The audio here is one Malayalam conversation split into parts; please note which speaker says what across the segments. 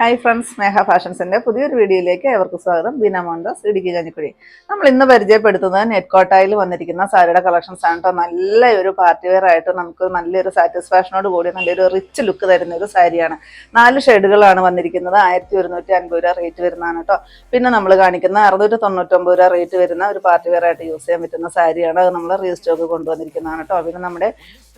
Speaker 1: ഹായ് ഫ്രണ്ട്സ് സ്നേഹ ഫാഷൻസിന്റെ പുതിയൊരു വീഡിയോയിലേക്ക് ഏവർക്കും സ്വാഗതം. ബീന മോഹൻദാസ് ഇടുക്കി കഞ്ഞിക്കുഴി നമ്മൾ ഇന്ന് പരിചയപ്പെടുത്തുന്നത് നെറ്റ്കോട്ടായിൽ വന്നിരിക്കുന്ന സാരിയുടെ കളക്ഷൻസ് ആണ് കേട്ടോ നല്ലൊരു പാർട്ടി വെയർ ആയിട്ട് നമുക്ക് നല്ലൊരു സാറ്റിസ്ഫാക്ഷനോട് കൂടി നല്ലൊരു റിച്ച് ലുക്ക് തരുന്ന ഒരു സാരിയാണ്. നാല് ഷെയ്ഡുകളാണ് വന്നിരിക്കുന്നത്. ആയിരത്തി ഒരുന്നൂറ്റി അൻപത് രൂപ റേറ്റ് വരുന്നതാണ് കേട്ടോ പിന്നെ നമ്മൾ കാണിക്കുന്ന അറുന്നൂറ്റി തൊണ്ണൂറ്റൊമ്പത് രൂപ റേറ്റ് വരുന്ന ഒരു പാർട്ടി വെയർ ആയിട്ട് യൂസ് ചെയ്യാൻ പറ്റുന്ന സാരിയാണ്. അത് നമ്മൾ റീസ്റ്റോക്ക് കൊണ്ടുവന്നിരിക്കുന്നതാണ് കേട്ടോ പിന്നെ നമ്മുടെ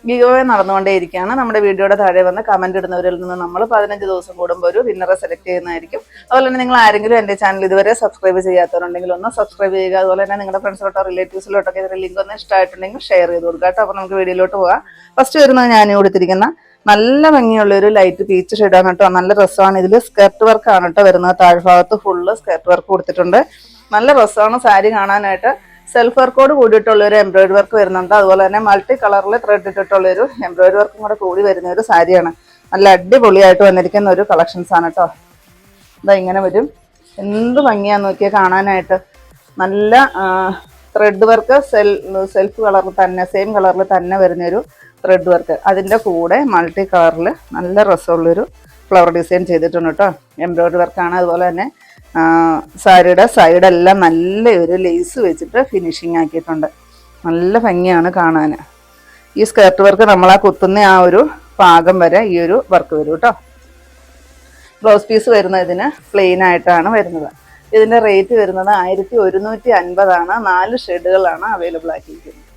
Speaker 1: ഗിയോവേ നടന്നുകൊണ്ടേയിരിക്കുകയാണ്. നമ്മുടെ വീഡിയോയുടെ താഴെ വന്ന് കമന്റ് ഇടുന്നവരിൽ നിന്ന് നമ്മൾ പതിനഞ്ച് ദിവസം കൂടുമ്പോൾ ഒരു വിന്നറെ സെലക്ട് ചെയ്യുന്നതായിരിക്കും. അതുപോലെ തന്നെ നിങ്ങൾ ആരെങ്കിലും എന്റെ ചാനൽ ഇതുവരെ സബ്സ്ക്രൈബ് ചെയ്യാത്തവരുണ്ടെങ്കിൽ ഒന്ന് സബ്സ്ക്രൈബ് ചെയ്യുക. അതുപോലെ തന്നെ നിങ്ങളുടെ ഫ്രണ്ട്സിലോട്ടോ റിലേറ്റീവ്സിലോട്ടൊക്കെ ഇതിന്റെ ലിങ്ക് ഒന്ന് ഇഷ്ടമായിട്ടുണ്ടെങ്കിൽ ഷെയർ ചെയ്ത് കൊടുക്കുക കേട്ടോ. അപ്പോൾ നമുക്ക് വീഡിയോയിലോട്ട് പോകാം ഫസ്റ്റ് വരുന്നത് ഞാൻ കൊടുത്തിരിക്കുന്ന നല്ല ഭംഗിയുള്ള ഒരു ലൈറ്റ് പീച്ച് ഷെയ്ഡാണ് കേട്ടോ. നല്ല രസമാണ്. ഇതിൽ സ്കർട്ട് വർക്ക് ആണ് കേട്ടോ വരുന്നത്. താഴ്ഭാഗത്ത് ഫുള്ള് സ്കർട്ട് വർക്ക് കൊടുത്തിട്ടുണ്ട്. നല്ല രസമാണ് സാരി കാണാനായിട്ട്. സെൽഫ് വർക്കോട് കൂടിയിട്ടുള്ള ഒരു എംബ്രോയിഡറി വർക്ക് വരുന്നുണ്ട്. അതുപോലെ തന്നെ മൾട്ടി കളറിൽ ത്രെഡ് ഇട്ടിട്ടുള്ള ഒരു എംബ്രോയിഡറി വർക്കും കൂടെ കൂടി വരുന്ന ഒരു സാരിയാണ് നല്ല അടിപൊളിയായിട്ട് വന്നിരിക്കുന്ന ഒരു കളക്ഷൻസ് ആണ് കേട്ടോ ഇതാ ഇങ്ങനെ വരും. എന്ത് ഭംഗിയാന്ന് നോക്കിയാൽ കാണാനായിട്ട്. നല്ല ത്രെഡ് വർക്ക് സെൽ സെൽഫ് കളറിൽ തന്നെ സെയിം കളറിൽ തന്നെ വരുന്ന ഒരു ത്രെഡ് വർക്ക് അതിന്റെ കൂടെ മൾട്ടി കളറിൽ നല്ല രസമുള്ളൊരു ഫ്ലവർ ഡിസൈൻ ചെയ്തിട്ടുണ്ട് കേട്ടോ എംബ്രോയിഡറി വർക്കാണ് അതുപോലെ തന്നെ സാരിയുടെ സൈഡെല്ലാം നല്ല ഒരു ലേസ് വെച്ചിട്ട് ഫിനിഷിങ് ആക്കിയിട്ടുണ്ട്. നല്ല ഭംഗിയാണ് കാണാൻ ഈ സ്കേർട്ട് വർക്ക് നമ്മൾ ആ കുത്തുന്ന ആ ഒരു പാകം വരെ ഈ ഒരു വർക്ക് വരും കേട്ടോ ബ്ലൗസ് പീസ് വരുന്നതിന് പ്ലെയിൻ ആയിട്ടാണ് വരുന്നത്. ഇതിന്റെ റേറ്റ് വരുന്നത് ആയിരത്തി ഒരുന്നൂറ്റി അൻപതാണ്. നാല് ഷെഡുകളാണ് അവൈലബിൾ ആക്കിയിരിക്കുന്നത്.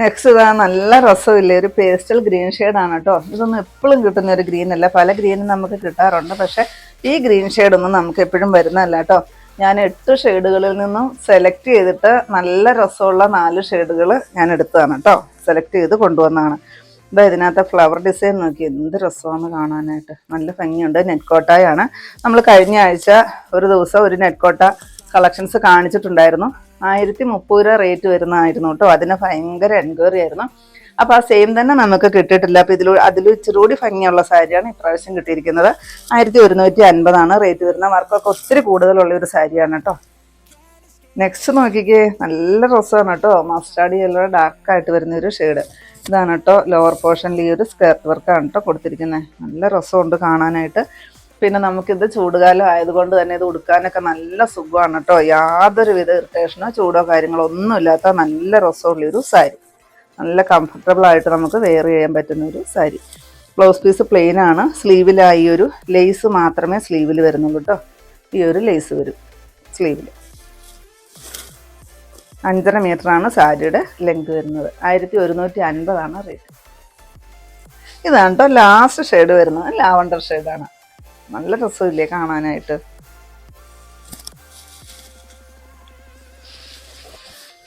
Speaker 1: നെക്സ്റ്റ് ഇതാ നല്ല രസമില്ലേ? ഒരു പേസ്റ്റൽ ഗ്രീൻ ആണ് കേട്ടോ ഇതൊന്നും എപ്പോഴും കിട്ടുന്ന ഒരു ഗ്രീൻ അല്ല. പല ഗ്രീനും നമുക്ക് കിട്ടാറുണ്ട്. പക്ഷെ ഈ ഗ്രീൻ ഒന്നും നമുക്ക് എപ്പോഴും വരുന്നതല്ല കേട്ടോ. ഞാൻ എട്ട് ഷെയ്ഡുകളിൽ നിന്നും സെലക്ട് ചെയ്തിട്ട് നല്ല രസമുള്ള നാല് ഷെയ്ഡുകൾ ഞാൻ എടുത്തതാണ് കേട്ടോ. സെലക്ട് ചെയ്ത് കൊണ്ടുവന്നതാണ്. ഇതാ ഇതിനകത്ത് ഫ്ലവർ ഡിസൈൻ നോക്കി എന്ത് രസമാണ് കാണാനായിട്ട്. നല്ല ഭംഗിയുണ്ട്. നെറ്റ്കോട്ടായാണ് നമ്മൾ കഴിഞ്ഞ ആഴ്ച ഒരു ദിവസം ഒരു നെറ്റ്കോട്ട കളക്ഷൻസ് കാണിച്ചിട്ടുണ്ടായിരുന്നു. ആയിരത്തി മുപ്പത് രൂപ റേറ്റ് വരുന്നതായിരുന്നു കേട്ടോ. അതിന് ഭയങ്കര എൻക്വയറി ആയിരുന്നു. അപ്പോൾ ആ സെയിം തന്നെ നമുക്ക് കിട്ടിയിട്ടില്ല. അപ്പോൾ ഇതിൽ അതിൽ ഇച്ചിരി കൂടി ഭംഗിയുള്ള സാരിയാണ് ഇപ്രാവശ്യം കിട്ടിയിരിക്കുന്നത്. ആയിരത്തി ഒരുന്നൂറ്റി അൻപതാണ് റേറ്റ് വരുന്ന വർക്കൊക്കെ ഒത്തിരി കൂടുതലുള്ള ഒരു സാരിയാണ് കേട്ടോ നെക്സ്റ്റ് നോക്കിക്കേ. നല്ല രസമാണ് കേട്ടോ മസ്റ്റാർഡ് യെല്ലോ ഡാർക്ക് ആയിട്ട് വരുന്ന ഒരു ഷെയ്ഡ് ഇതാണ് കേട്ടോ ലോവർ പോർഷനിൽ ഈ ഒരു സ്കേർട്ട് വർക്കാണ് കേട്ടോ കൊടുത്തിരിക്കുന്നത് നല്ല രസമുണ്ട് കാണാനായിട്ട്. പിന്നെ നമുക്കിത് ചൂടുകാലം ആയതുകൊണ്ട് തന്നെ ഇത് ഉടുക്കാനൊക്കെ നല്ല സുഖമാണ് കേട്ടോ യാതൊരുവിധ ഇറിറ്റേഷനോ ചൂടോ കാര്യങ്ങളോ ഒന്നും ഇല്ലാത്ത നല്ല രസമുള്ളൊരു സാരി. നല്ല കംഫർട്ടബിൾ ആയിട്ട് നമുക്ക് വെയർ ചെയ്യാൻ പറ്റുന്ന ഒരു സാരി ബ്ലൗസ് പീസ് പ്ലെയിൻ ആണ്. സ്ലീവിലായി ഒരു ലേസ് മാത്രമേ സ്ലീവിൽ വരുന്നുള്ളൂ കേട്ടോ ഈ ഒരു ലേസ് വരും സ്ലീവിൽ അഞ്ചര ആണ് സാരിയുടെ ലെങ്ത് വരുന്നത്. ആയിരത്തി ഒരുന്നൂറ്റി അൻപതാണ് റേറ്റ് ഇതാണ് കേട്ടോ ലാസ്റ്റ് ഷെയ്ഡ് വരുന്നത്. ലാവണ്ടർ ഷെയ്ഡാണ് നല്ല രസമില്ലേ കാണാനായിട്ട്.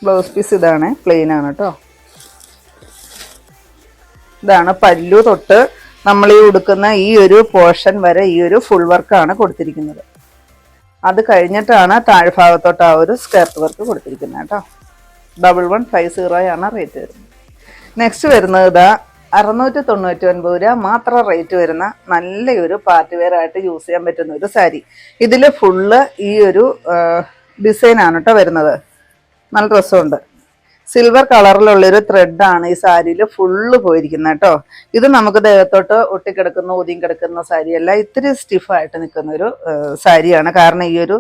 Speaker 1: ബ്ലൗസ് പീസ് ഇതാണ്. പ്ലെയിൻ ആണ് കേട്ടോ ഇതാണ് പല്ലു തൊട്ട് നമ്മൾ ഈ ഉടുക്കുന്ന ഈ ഒരു പോർഷൻ വരെ ഈ ഒരു ഫുൾ വർക്കാണ് കൊടുത്തിരിക്കുന്നത്. അത് കഴിഞ്ഞിട്ടാണ് താഴ്ഭാഗത്തോട്ട് ആ ഒരു സ്കേർട്ട് വർക്ക് കൊടുത്തിരിക്കുന്നത് കേട്ടോ. ഡബിൾ വൺ ഫൈവ് സീറോയാണ് റേറ്റ് വരുന്നത്. നെക്സ്റ്റ് വരുന്നത് ഇതാ അറുന്നൂറ്റി തൊണ്ണൂറ്റി ഒൻപത് രൂപ മാത്രം റേറ്റ് വരുന്ന നല്ലൊരു പാർട്ടി വെയർ ആയിട്ട് യൂസ് ചെയ്യാൻ പറ്റുന്ന ഒരു സാരി ഇതിൽ ഫുള്ള് ഈ ഒരു ഡിസൈനാണ് കേട്ടോ വരുന്നത്. നല്ല രസമുണ്ട്. സിൽവർ കളറിലുള്ള കളറിലുള്ളൊരു ത്രെഡാണ് ഈ സാരിയിൽ ഫുള്ള് പോയിരിക്കുന്നത് കേട്ടോ. ഇത് നമുക്ക് ദേഹത്തോട്ട് ഒട്ടിക്കിടക്കുന്ന ഒതുങ്ങി കിടക്കുന്ന സാരിയല്ല ഇത്തിരി സ്റ്റിഫായിട്ട് നിൽക്കുന്ന ഒരു സാരിയാണ്. കാരണം ഈ ഒരു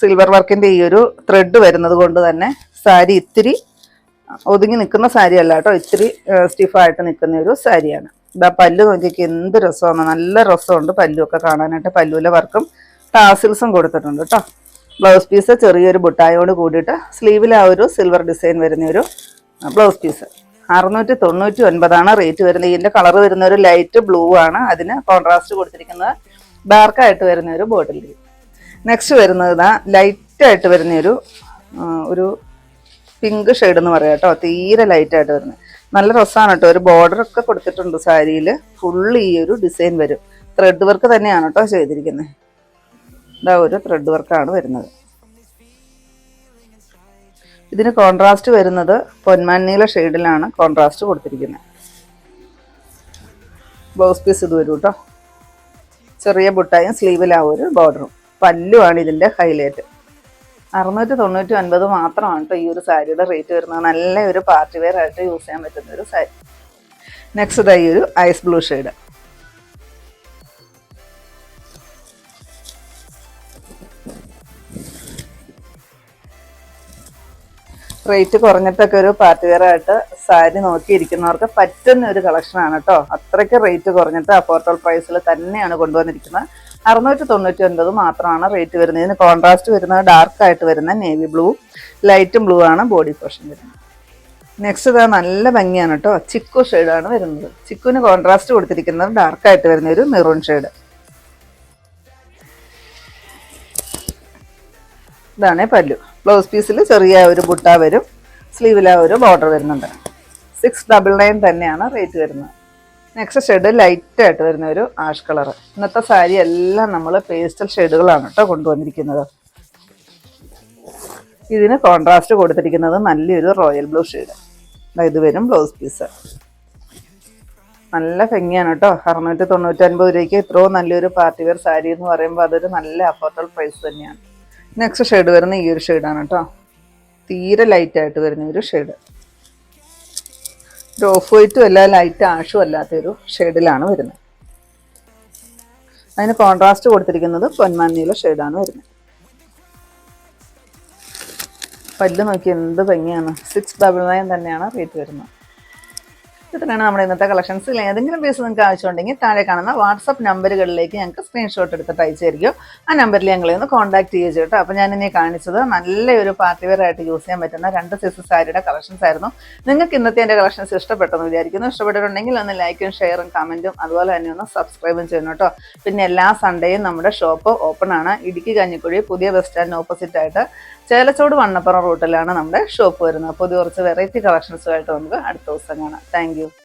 Speaker 1: സിൽവർ വർക്കിന്റെ ഈ ഒരു ത്രെഡ് വരുന്നത് കൊണ്ട് തന്നെ സാരി ഇത്തിരി ഒതുങ്ങി നിൽക്കുന്ന സാരി അല്ല കേട്ടോ. ഇത്തിരി സ്റ്റിഫായിട്ട് നിൽക്കുന്ന ഒരു സാരിയാണ്. ഇതാ പല്ല് നോക്കിയൊക്കെ എന്ത് രസമാണ്. നല്ല രസമുണ്ട് പല്ലുമൊക്കെ കാണാനായിട്ട്. പല്ലുവിലെ വർക്കും ടാസിൽസും കൊടുത്തിട്ടുണ്ട് കേട്ടോ. ബ്ലൗസ് പീസ് ചെറിയൊരു ബുട്ടായോട് കൂടിയിട്ട് സ്ലീവിൽ ആ ഒരു സിൽവർ ഡിസൈൻ വരുന്ന ഒരു ബ്ലൗസ് പീസ്. അറുന്നൂറ്റി തൊണ്ണൂറ്റി ഒൻപതാണ് റേറ്റ് വരുന്നത്. ഇതിന്റെ കളർ വരുന്ന ഒരു ലൈറ്റ് ബ്ലൂ ആണ്. അതിന് കോൺട്രാസ്റ്റ് കൊടുത്തിരിക്കുന്നത് ഡാർക്കായിട്ട് വരുന്ന ഒരു ബോട്ടിൽ നെക്സ്റ്റ് വരുന്നത് ലൈറ്റായിട്ട് വരുന്ന ഒരു ഒരു പിങ്ക് ഷെയ്ഡ് എന്ന് പറയാം കേട്ടോ. തീരെ ലൈറ്റായിട്ട് വരുന്നത്. നല്ല രസമാണ് കേട്ടോ. ഒരു ബോർഡർ ഒക്കെ കൊടുത്തിട്ടുണ്ട് സാരിയിൽ ഫുള്ള് ഈ ഒരു ഡിസൈൻ വരും. ത്രെഡ് വർക്ക് തന്നെയാണ് കേട്ടോ ചെയ്തിരിക്കുന്നത്. ഇതാ ഒരു ത്രെഡ് വർക്കാണ് വരുന്നത്. ഇതിന് കോൺട്രാസ്റ്റ് വരുന്നത് പൊന്മാനീല ഷെയ്ഡിലാണ് കോൺട്രാസ്റ്റ് കൊടുത്തിരിക്കുന്നത്. ബ്ലൗസ് പീസ് ഇത് വരും കേട്ടോ ചെറിയ ബുട്ടായും സ്ലീവിലാ ഒരു ബോർഡറും പല്ലുമാണ് ഇതിന്റെ ഹൈലൈറ്റ് അറുന്നൂറ്റി തൊണ്ണൂറ്റി ഒൻപത് മാത്രമാണ് കേട്ടോ ഈ ഒരു സാരിയുടെ റേറ്റ് വരുന്നത്. നല്ല ഒരു പാർട്ടി വെയർ ആയിട്ട് യൂസ് ചെയ്യാൻ പറ്റുന്ന ഒരു സാരി. നെക്സ്റ്റ് ഇതായി ഒരു ഐസ് ബ്ലൂ ഷെയ്ഡ് റേറ്റ് കുറഞ്ഞിട്ടൊക്കെ ഒരു പാർട്ടി വെയർ ആയിട്ട് സാരി നോക്കിയിരിക്കുന്നവർക്ക് പറ്റുന്ന ഒരു കളക്ഷനാണ് കേട്ടോ. അത്രയ്ക്ക് റേറ്റ് കുറഞ്ഞിട്ട് അഫോർഡബിൾ പ്രൈസിൽ തന്നെയാണ് കൊണ്ടുവന്നിരിക്കുന്നത്. അറുന്നൂറ്റി തൊണ്ണൂറ്റി ഒൻപത് മാത്രമാണ് റേറ്റ് വരുന്നത്. ഇതിന് കോൺട്രാസ്റ്റ് വരുന്നത് ഡാർക്ക് ആയിട്ട് വരുന്ന നേവി ബ്ലൂ ലൈറ്റും ബ്ലൂ ആണ് ബോഡി പോർഷൻ വരുന്നത്. നെക്സ്റ്റ് ഇതാ നല്ല ഭംഗിയാണ് കേട്ടോ. ചിക്കു ഷെയ്ഡാണ് വരുന്നത്. ചിക്കുവിന് കോൺട്രാസ്റ്റ് കൊടുത്തിരിക്കുന്നത് ഡാർക്ക് ആയിട്ട് വരുന്ന ഒരു മെറൂൺ ഷെയ്ഡ് ഇതാണ് പല്ലു. ബ്ലൗസ് പീസിൽ ചെറിയ ഒരു ബുട്ട വരും സ്ലീവിൽ ആ ഒരു ബോർഡർ വരുന്നുണ്ട്. സിക്സ് ഡബിൾ നയൻ തന്നെയാണ് റേറ്റ് വരുന്നത്. നെക്സ്റ്റ് ഷെയ്ഡ് ലൈറ്റായിട്ട് വരുന്ന ഒരു ആഷ് കളർ ഇന്നത്തെ സാരി എല്ലാം നമ്മൾ പേസ്റ്റൽ ഷെയ്ഡുകളാണ് കേട്ടോ കൊണ്ടുവന്നിരിക്കുന്നത്. ഇതിന് കോൺട്രാസ്റ്റ് കൊടുത്തിരിക്കുന്നത് നല്ലൊരു റോയൽ ബ്ലൂ ഷെയ്ഡ് ഇത് വരും ബ്ലൗസ് പീസ് നല്ല ഭംഗിയാണ് കേട്ടോ അറുന്നൂറ്റി തൊണ്ണൂറ്റൊൻപത് രൂപയ്ക്ക് ഇത്രയും നല്ലൊരു പാർട്ടി വെയർ സാരി എന്ന് പറയുമ്പോൾ അതൊരു നല്ല അഫോർഡബിൾ പ്രൈസ് തന്നെയാണ്. നെക്സ്റ്റ് ഷെയ്ഡ് വരുന്ന ഈ ഒരു ഷെയ്ഡാണ് കേട്ടോ തീരെ ലൈറ്റ് ആയിട്ട് വരുന്ന ഒരു ഷെയ്ഡ് ഒരു ഓഫ് വൈറ്റും അല്ല ലൈറ്റ് ആഷും അല്ലാത്ത ഒരു ഷെയ്ഡിലാണ് വരുന്നത്. അതിന് കോൺട്രാസ്റ്റ് കൊടുത്തിരിക്കുന്നത് പൊന്മാന്നിയിലെ ഷെയ്ഡാണ് വരുന്നത്. പല്ല് നോക്കി എന്ത് ഭംഗിയാണ്. സിക്സ് ഡബിൾ നയൻ തന്നെയാണ് റേറ്റ് വരുന്നത്. ഇത്രയാണ് നമ്മുടെ ഇന്നത്തെ കളക്ഷൻസ് ഇല്ല ഏതെങ്കിലും പീസ് നിങ്ങൾക്ക് ആവശ്യമുണ്ടെങ്കിൽ താഴെ കാണുന്ന വാട്സപ്പ് നമ്പറുകളിലേക്ക് ഞങ്ങൾക്ക് സ്ക്രീൻഷോട്ട് എടുത്തിട്ട് അയച്ചു തരികയോ ആ നമ്പറിൽ ഞങ്ങളെ ഒന്ന് കോൺടാക്ട് ചെയ്യുക കേട്ടോ അപ്പോൾ ഞാൻ ഇനി കാണിച്ചത് നല്ലൊരു പാർട്ടി വെയർ ആയിട്ട് യൂസ് ചെയ്യാൻ പറ്റുന്ന രണ്ട് സൈസ് സാരിയുടെ കളക്ഷൻസ് ആയിരുന്നു. നിങ്ങൾക്ക് ഇന്നത്തെ എന്റെ കളക്ഷൻസ് ഇഷ്ടപ്പെട്ടെന്ന് വിചാരിക്കുന്നു. ഇഷ്ടപ്പെട്ടിട്ടുണ്ടെങ്കിൽ ഒന്ന് ലൈക്കും ഷെയറും കമന്റും അതുപോലെ തന്നെ ഒന്ന് സബ്സ്ക്രൈബും ചെയ്യണം കേട്ടോ. പിന്നെ എല്ലാ സൺഡേയും നമ്മുടെ ഷോപ്പ് ഓപ്പൺ ആണ്. ഇടുക്കി കഞ്ഞിക്കുഴി പുതിയ ബസ് സ്റ്റാൻഡിന് ഓപ്പോസിറ്റ് ആയിട്ട് ചേലച്ചോട് വണ്ണപ്പുറം റൂട്ടിലാണ് നമ്മുടെ ഷോപ്പ് വരുന്നത്. പുതിയ കുറച്ച് വെറൈറ്റി കളക്ഷൻസുമായിട്ട് നമുക്ക് അടുത്ത ദിവസം കാണാം. Thank you.